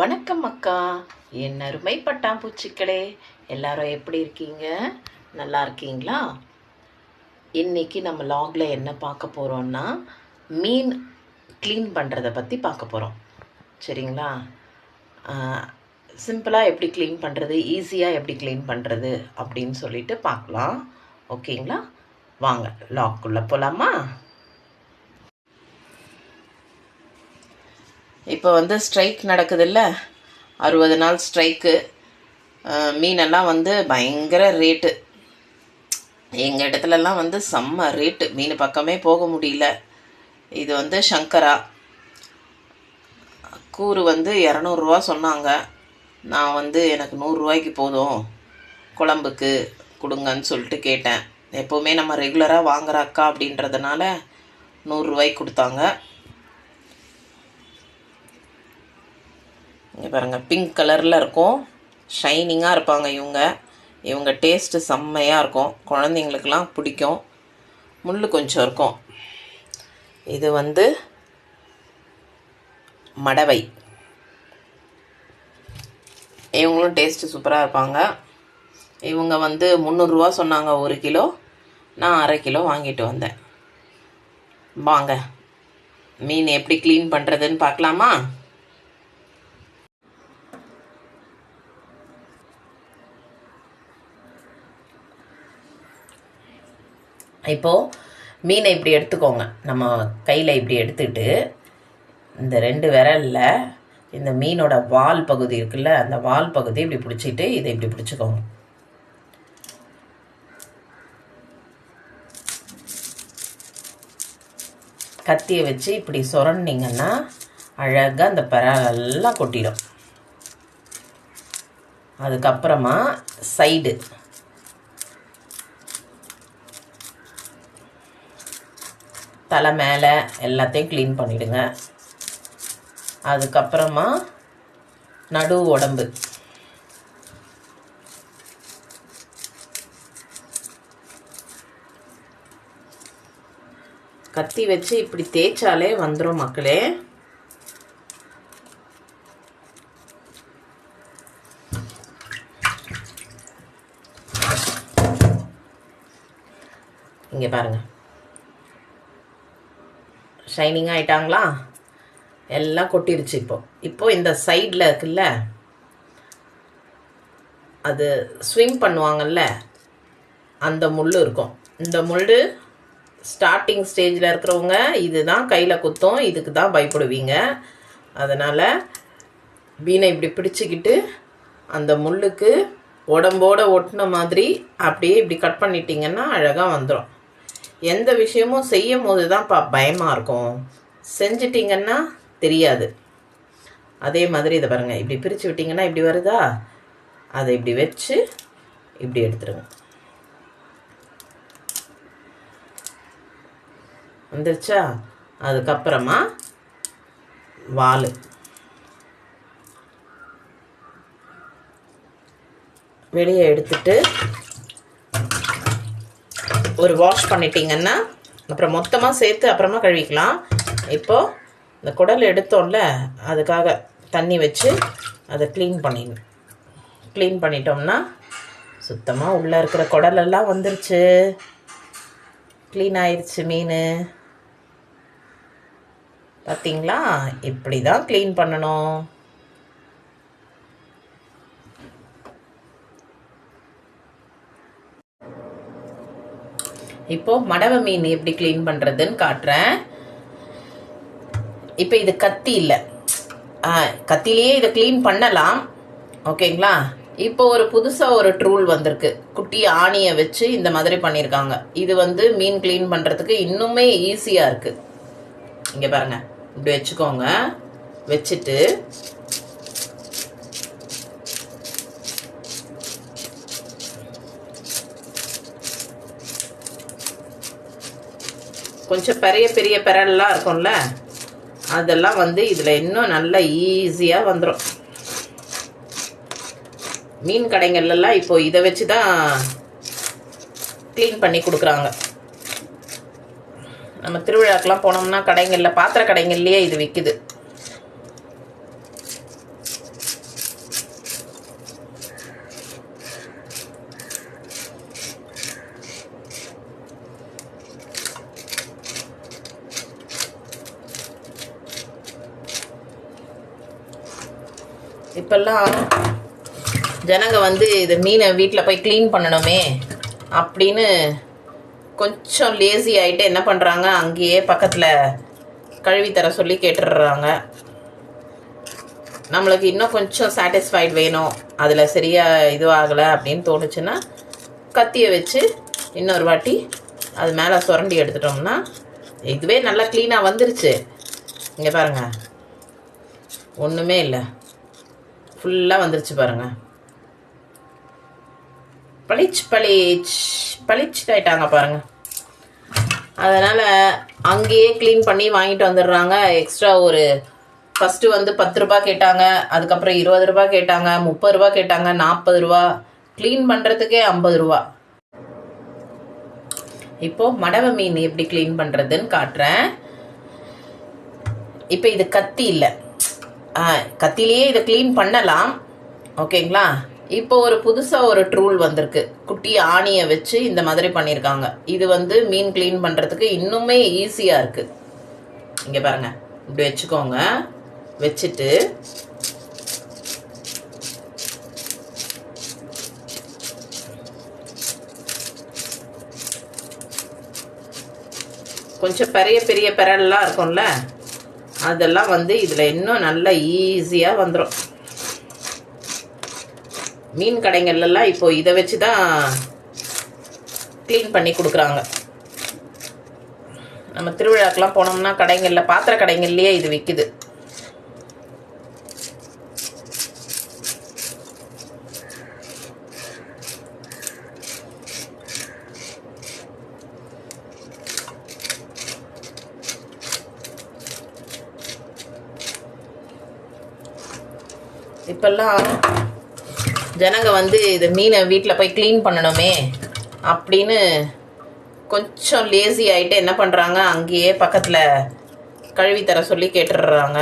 வணக்கம் அக்கா. என் அருமை பட்டாம்பூச்சிக்களே எல்லாரும் எப்படி இருக்கீங்க? நல்லா இருக்கீங்களா? இன்னைக்கு நம்ம லாகில் என்ன பார்க்க போகிறோம்னா மீன் க்ளீன் பண்ணுறதை பற்றி பார்க்க போகிறோம் சரிங்களா? சிம்பிளாக எப்படி க்ளீன் பண்ணுறது ஈஸியாக எப்படி க்ளீன் பண்ணுறது அப்படின்னு சொல்லிட்டு பார்க்கலாம். ஓகேங்களா? வாங்க லாக்குள்ளே போகலாமா இப்போ வந்து ஸ்ட்ரைக் நடக்குதுல்ல? அறுபது நாள் ஸ்ட்ரைக்கு மீனெல்லாம் வந்து பயங்கர ரேட்டு எங்கள் இடத்துலலாம் வந்து செம்ம ரேட்டு மீன் பக்கமே போக முடியல. இது வந்து சங்கரா. கூறு வந்து இரநூறுவா சொன்னாங்க. நான் வந்து எனக்கு நூறுரூவாய்க்கு போதும். குழம்புக்கு கொடுங்கன்னு சொல்லிட்டு கேட்டேன். எப்போவுமே நம்ம ரெகுலராக வாங்குற அக்கா அப்படின்றதுனால நூறுரூவாய்க்கு கொடுத்தாங்க. இங்கே பாருங்கள் பிங்க் கலரில் இருக்கும். ஷைனிங்காக இருப்பாங்க இவங்க. இவங்க டேஸ்ட்டு செம்மையாக இருக்கும். குழந்தைங்களுக்கெல்லாம் பிடிக்கும். முள் கொஞ்சம் இருக்கும். இது வந்து மடவை. இவங்களும் டேஸ்ட்டு சூப்பராக இருப்பாங்க. இவங்க வந்து முந்நூறுரூவா சொன்னாங்க ஒரு கிலோ. நான் அரை கிலோ வாங்கிட்டு வந்தேன். வாங்க. மீன் எப்படி க்ளீன் பண்ணுறதுன்னு பார்க்கலாமா? இப்போது மீனை இப்படி எடுத்துக்கோங்க. நம்ம கையில் இப்படி எடுத்துட்டு இந்த ரெண்டு விரலில் இந்த மீனோட வால் பகுதி இருக்குல்ல அந்த வால் பகுதி இப்படி பிடிச்சிட்டு இதை இப்படி பிடிச்சிக்கோங்க. கத்தியை வச்சு இப்படி சுரண்டிங்கன்னா அழகாக அந்த பெறலெல்லாம் கொட்டிடும். அதுக்கப்புறமா சைடு தலை மேலே எல்லாத்தையும் க்ளீன் பண்ணிவிடுங்க அதுக்கப்புறமா நடு உடம்பு. கத்தி வச்சு இப்படி தேய்ச்சாலே வந்துடும் மக்களே. இங்கே பாருங்கள் ஷைனிங் ஆயிட்டாங்களா? எல்லாம் கொட்டிருச்சு இப்போ. இப்போ இந்த சைடில் இருக்குல்ல அது ஸ்விம் பண்ணுவாங்கல்ல அந்த முள் இருக்கும். இந்த முள் ஸ்டார்டிங் ஸ்டேஜில் இருக்கிறவங்க இதுதான் கையில் குத்தும் இதுக்கு தான் பயப்படுவீங்க. அதனால் வீணை இப்படி பிடிச்சிக்கிட்டு அந்த முள்ளுக்கு உடம்போட ஒட்டின மாதிரி அப்படியே இப்படி கட் பண்ணிட்டீங்கன்னா அழகாக வந்துடும் எந்த விஷயமும் செய்யும் போது தான் பா பயமாக இருக்கும். செஞ்சிட்டிங்கன்னா தெரியாது. அதே மாதிரி இதை பாருங்கள் இப்படி பிரித்து விட்டிங்கன்னா இப்படி வருதா? அதை இப்படி வச்சு இப்படி எடுத்துருங்க. வந்துருச்சா? அதுக்கப்புறமா வால். வெளியே எடுத்துட்டு ஒரு வாஷ் பண்ணிட்டீங்கன்னா அப்புறம் மொத்தமாக சேர்த்து அப்புறமா கழுவிக்கலாம். இப்போது இந்த குடல் எடுத்தோம்ல அதுக்காக தண்ணி வச்சு அதை க்ளீன் பண்ணிடணும் க்ளீன் பண்ணிட்டோம்னா சுத்தமாக உள்ளே இருக்கிற குடலெல்லாம் வந்துருச்சு. க்ளீன் ஆயிடுச்சு மீன். பார்த்தீங்களா இப்படி தான் க்ளீன் பண்ணணும். இப்போ மடவை மீன் எப்படி க்ளீன் பண்ணுறதுன்னு காட்டுறேன். இப்போ இது கத்தி இல்லை. கத்திலேயே இதை க்ளீன் பண்ணலாம். ஓகேங்களா? இப்போ ஒரு புதுசாக ஒரு ட்ரூல் வந்திருக்கு. குட்டி ஆணியை வச்சு இந்த மாதிரி பண்ணியிருக்காங்க. இது வந்து மீன் க்ளீன் பண்ணுறதுக்கு இன்னுமே ஈஸியாக இருக்குது இங்கே பாருங்கள் இப்படி வச்சுக்கோங்க. வச்சுட்டு கொஞ்சம் பெரிய பெரிய பெரல்லாம் இருக்கும்ல அதெல்லாம் வந்து இதில் இன்னும் நல்லா ஈஸியாக வந்துடும் மீன் கடைங்கள்லாம் இப்போ இதை வச்சு தான் க்ளீன் பண்ணி கொடுக்குறாங்க. நம்ம திருவிழாக்கெலாம் போனோம்னா கடைங்களில் பாத்திர கடைங்கள்லேயே இது விற்கிது இப்பெல்லாம் ஜனங்க வந்து இது மீனை வீட்டில் போய் க்ளீன் பண்ணணுமே அப்படின்னு கொஞ்சம் லேசி ஆகிட்டு என்ன பண்ணுறாங்க அங்கேயே பக்கத்தில் கழுவி தர சொல்லி கேட்டுடுறாங்க. நம்மளுக்கு இன்னும் கொஞ்சம் சாட்டிஸ்ஃபைட் வேணும். அதில் சரியாக இதுவாகலை அப்படின்னு தோணுச்சுன்னா கத்தியை வச்சு இன்னொரு வாட்டி அது மேலே சுரண்டி எடுத்துட்டோம்னா இதுவே நல்லா க்ளீனாக வந்துருச்சு. இங்கே பாருங்கள் ஒன்றுமே இல்லை. ஃபுல்லாக வந்துருச்சு பாருங்க. பளிச் பளிச் பளிச் ஆயிட்டாங்க பாருங்க. அதனால் அங்கேயே க்ளீன் பண்ணி வாங்கிட்டு வந்துடுறாங்க. எக்ஸ்ட்ரா ஒரு ஃபஸ்ட்டு வந்து பத்து ரூபா கேட்டாங்க. அதுக்கப்புறம் இருபது ரூபா கேட்டாங்க. முப்பது ரூபா கேட்டாங்க. நாற்பது ரூபா. க்ளீன் பண்ணுறதுக்கே ஐம்பது ரூபா. இப்போது மடவை மீன் எப்படி க்ளீன் பண்ணுறதுன்னு காட்டுறேன். இப்போ இது கத்தி இல்லை. கத்திலேயே இதை க்ளீன் பண்ணலாம். ஓகேங்களா? இப்போ ஒரு புதுசாக ஒரு ட்ரூல் வந்திருக்கு. குட்டி ஆணியை வச்சு இந்த மாதிரி பண்ணியிருக்காங்க. இது வந்து மீன் க்ளீன் பண்ணுறதுக்கு இன்னுமே ஈஸியாக இருக்குது இங்கே பாருங்கள் இப்படி வச்சுக்கோங்க. வச்சுட்டு கொஞ்சம் பெரிய பெரிய பெரல்லாம் இருக்கும்ல? அதெல்லாம் வந்து இதில் இன்னும் நல்லா ஈஸியாக வந்துடும் மீன் கடைங்கள்லாம் இப்போ இதை வச்சு தான் க்ளீன் பண்ணி கொடுக்குறாங்க. நம்ம திருவிழாக்கெலாம் போனோம்னா கடைங்களில் பாத்திர கடைங்கள்லேயே இது விற்கிது இப்பெல்லாம் ஜனங்க வந்து இது மீனை வீட்டில் போய் க்ளீன் பண்ணணுமே அப்படின்னு கொஞ்சம் லேசி ஆகிட்டு என்ன பண்ணுறாங்க அங்கேயே பக்கத்தில் கழுவி தர சொல்லி கேட்டுடுறாங்க.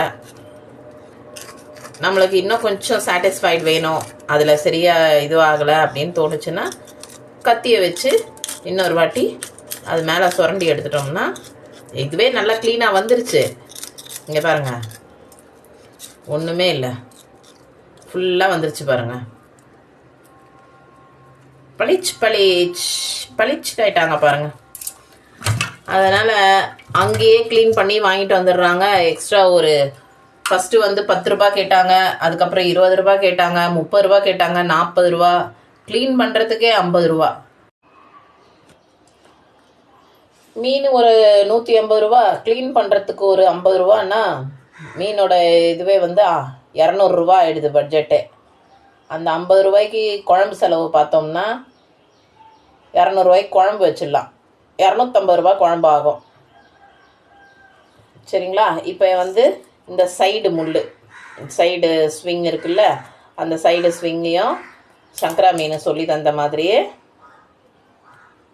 நம்மளுக்கு இன்னும் கொஞ்சம் சாட்டிஸ்ஃபைட் வேணும். அதில் சரியாக இதுவாகலை அப்படின்னு தோணுச்சுன்னா கத்தியை வச்சு இன்னொரு வாட்டி அது மேலே சுரண்டி எடுத்துட்டோம்னா இதுவே நல்லா க்ளீனாக வந்துருச்சு. இங்கே பாருங்கள் ஒன்றுமே இல்லை. ஃபுல்லாக வந்துருச்சு பாருங்க. பளிச் பளிச் பளிச் ஆயிட்டாங்க பாருங்க. அதனால் அங்கேயே க்ளீன் பண்ணி வாங்கிட்டு வந்துடுறாங்க. எக்ஸ்ட்ரா ஒரு ஃபஸ்ட்டு வந்து பத்து ரூபா கேட்டாங்க. அதுக்கப்புறம் இருபது ரூபா கேட்டாங்க. முப்பது ரூபா கேட்டாங்க. நாற்பது ரூபா. க்ளீன் பண்ணுறதுக்கே ஐம்பது ரூபா. மீன் ஒரு நூற்றி ஐம்பது ரூபா. க்ளீன் பண்ணுறதுக்கு ஒரு ஐம்பது ரூபான்னா மீனோட இதுவே வந்து இரநூறுவா ஆயிடுது பட்ஜெட்டே அந்த ஐம்பது ரூபாய்க்கு குழம்பு செலவு பார்த்தோம்னா இரநூறுவாய்க்கு குழம்பு வச்சிடலாம். இரநூத்தம்பது ரூபா குழம்பு ஆகும். சரிங்களா? இப்போ வந்து இந்த சைடு முள் சைடு ஸ்விங் இருக்குல்ல? அந்த சைடு ஸ்விங்கையும் சங்கரா மீன் சொல்லி தந்த மாதிரியே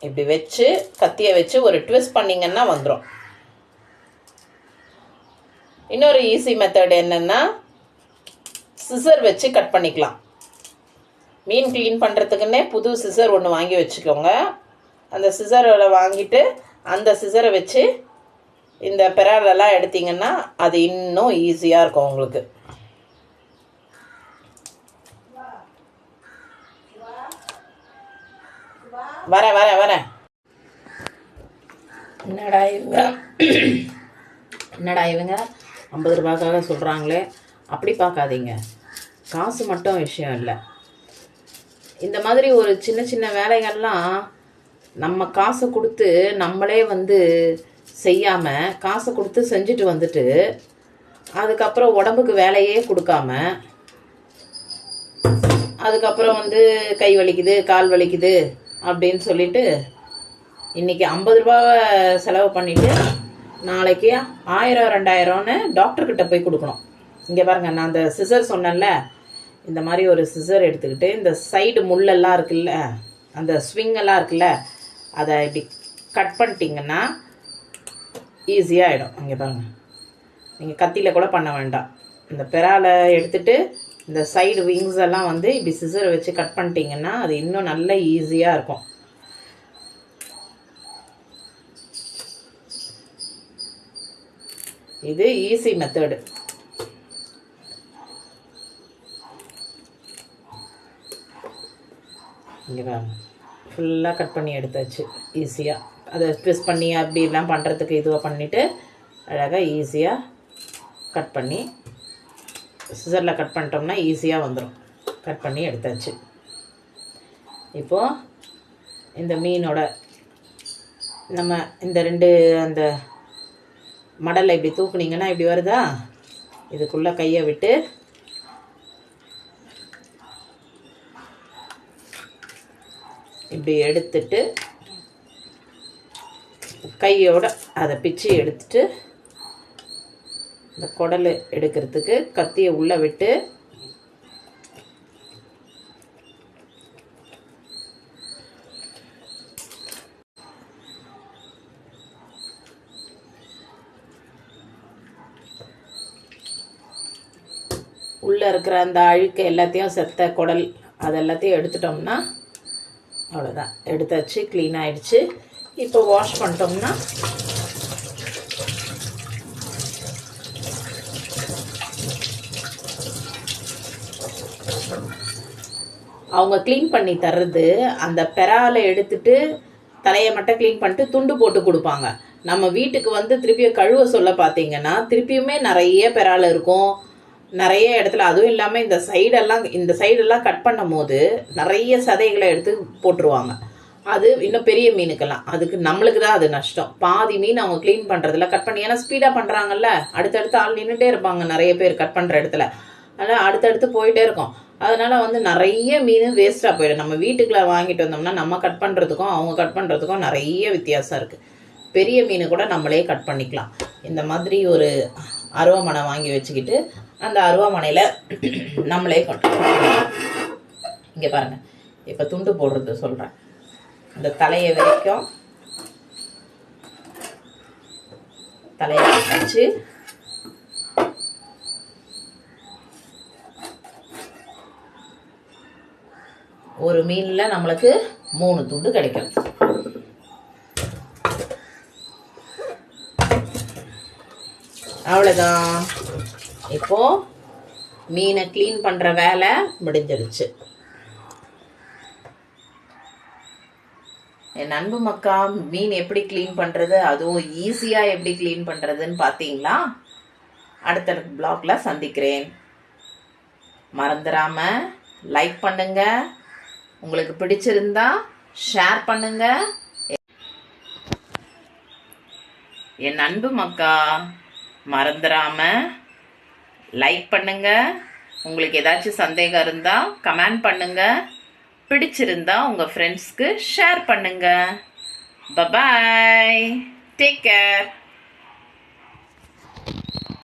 இப்படி வச்சு கத்தியை வச்சு ஒரு ட்விஸ்ட் பண்ணிங்கன்னா வந்துடும் இன்னொரு ஈஸி மெத்தட் என்னென்னா சிசர் வச்சு கட் பண்ணிக்கலாம். மீன் க்ளீன் பண்ணுறதுக்குன்னே புது சிசர் ஒன்று வாங்கி வச்சுக்கோங்க. அந்த சிசரில் வாங்கிட்டு அந்த சிசரை வச்சு இந்த பெராலெல்லாம் எடுத்தீங்கன்னா அது இன்னும் ஈஸியாக இருக்கும் உங்களுக்கு. வரேன் வரேன் வரேன் என்னடா இவங்க? என்னடா இவங்க? ஐம்பது ரூபாய்க்காக சொல்கிறாங்களே அப்படி பார்க்காதீங்க. காசு மட்டும் விஷயம் இல்லை. இந்த மாதிரி ஒரு சின்ன சின்ன வேலைகள்லாம் நம்ம காசு கொடுத்து நம்மளே வந்து செய்யாமல் காசு கொடுத்து செஞ்சுட்டு வந்துட்டு அதுக்கப்புறம் உடம்புக்கு வேலையே கொடுக்காம அதுக்கப்புறம் வந்து கை வலிக்குது கால் வலிக்குது அப்படின்னு சொல்லிட்டு இன்னைக்கு ஐம்பது ரூபாவை செலவு பண்ணிவிட்டு நாளைக்கு ஆயிரம் ரெண்டாயிரம்னு டாக்டர்கிட்ட போய் கொடுக்கணும். இங்கே பாருங்க நான் அந்த சிசர் சொன்னேன்ல இந்த மாதிரி ஒரு சிசர் எடுத்துக்கிட்டு இந்த சைடு முள்ளெல்லாம் இருக்குல்ல அந்த ஸ்விங்கெல்லாம் இருக்குல்ல அதை இப்படி கட் பண்ணிட்டீங்கன்னா ஈஸியாக ஆகிடும் இங்கே பாருங்க. நீங்கள் கத்தியில் கூட பண்ண வேண்டாம். இந்த பெறாலை எடுத்துட்டு இந்த சைடு விங்ஸ் எல்லாம் வந்து இப்படி சிசர் வச்சு கட் பண்ணிட்டீங்கன்னா அது இன்னும் நல்ல ஈஸியாக இருக்கும். இது ஈஸி மெத்தடு ஓகேவா ஃபுல்லாக கட் பண்ணி எடுத்தாச்சு. ஈஸியாக அதை ட்விஸ் பண்ணி அப்படிலாம் பண்ணுறதுக்கு இதுவாக பண்ணிவிட்டு அழகாக ஈஸியாக கட் பண்ணி சிசரில் கட் பண்ணிட்டோம்னா ஈஸியாக வந்துடும் கட் பண்ணி எடுத்தாச்சு. இப்போது இந்த மீனோட நம்ம இந்த ரெண்டு அந்த மடலை இப்படி தூக்குனீங்கன்னா இப்படி வருதா? இதுக்குள்ளே கையை விட்டு இப்படி எடுத்துட்டு கையோட அதை பிச்சு எடுத்துட்டு இந்த குடல் எடுக்கிறதுக்கு கத்தியை உள்ளே விட்டு உள்ளே இருக்கிற அந்த அழுக்கு எல்லாத்தையும் செத்த குடல் அது எல்லாத்தையும் எடுத்துட்டோம்னா அவ்வளோதான் எடுத்தாச்சு க்ளீன் ஆகிடுச்சு இப்போ வாஷ் பண்ணிட்டோம்னா அவங்க க்ளீன் பண்ணி தர்றது அந்த பெறால எடுத்துட்டு தலையை மட்டும் க்ளீன் பண்ணிட்டு துண்டு போட்டு கொடுப்பாங்க. நம்ம வீட்டுக்கு வந்து திருப்பியும் கழுவ சொல்ல பார்த்தீங்கன்னா திருப்பியுமே நிறைய பெறால இருக்கும். நிறைய இடத்துல அதுவும் இல்லாமல் இந்த சைடெல்லாம் இந்த சைடெல்லாம் கட் பண்ணும் போது நிறைய சதைகளை எடுத்து போட்டுருவாங்க. அது இன்னும் பெரிய மீனுக்கெல்லாம். அதுக்கு நம்மளுக்கு தான் அது நஷ்டம். பாதி மீன் அவங்க க்ளீன் பண்ணுறதுல கட் பண்ணி ஏன்னா ஸ்பீடாக பண்ணுறாங்கல்ல அடுத்தடுத்து ஆள் நின்றுட்டே இருப்பாங்க நிறைய பேர் கட் பண்ணுற இடத்துல. அதனால் அடுத்தடுத்து போயிட்டே இருக்கும். அதனால் வந்து நிறைய மீன் வேஸ்ட்டாக போயிடும். நம்ம வீட்டுக்குள்ள வாங்கிட்டு வந்தோம்னா நம்ம கட் பண்ணுறதுக்கும் அவங்க கட் பண்ணுறதுக்கும் நிறைய வித்தியாசம் இருக்குது பெரிய மீன் கூட நம்மளே கட் பண்ணிக்கலாம். இந்த மாதிரி ஒரு அருவமனை வாங்கி வச்சுக்கிட்டு அந்த அருவாமனையில் நம்மளே கட் இங்கே பாருங்க. இப்போ துண்டு போடுறது சொல்கிறேன் இந்த தலையை வரைக்கும். தலையை வச்சு ஒரு மீனில் நம்மளுக்கு மூணு துண்டு கிடைக்கும். அவ்வளோதான் இப்போ மீனை க்ளீன் பண்ணுற வேலை முடிஞ்சிருச்சு. என் அன்பு மக்கா மீன் எப்படி க்ளீன் பண்ணுறது அதுவும் ஈஸியாக எப்படி க்ளீன் பண்ணுறதுன்னு பார்த்தீங்களா அடுத்தடுத்த பிளாக்ல சந்திக்கிறேன். மறந்துடாம லைக் பண்ணுங்க. உங்களுக்கு பிடிச்சிருந்தா ஷேர் பண்ணுங்க. என் அன்பு மக்கா மறந்துடாம லைக் பண்ணுங்க. உங்களுக்கு ஏதாச்சும் சந்தேகம் இருந்தால் கமெண்ட் பண்ணுங்க. பிடிச்சிருந்தா உங்கள் ஃப்ரெண்ட்ஸ்க்கு ஷேர் பண்ணுங்க. Bye bye take care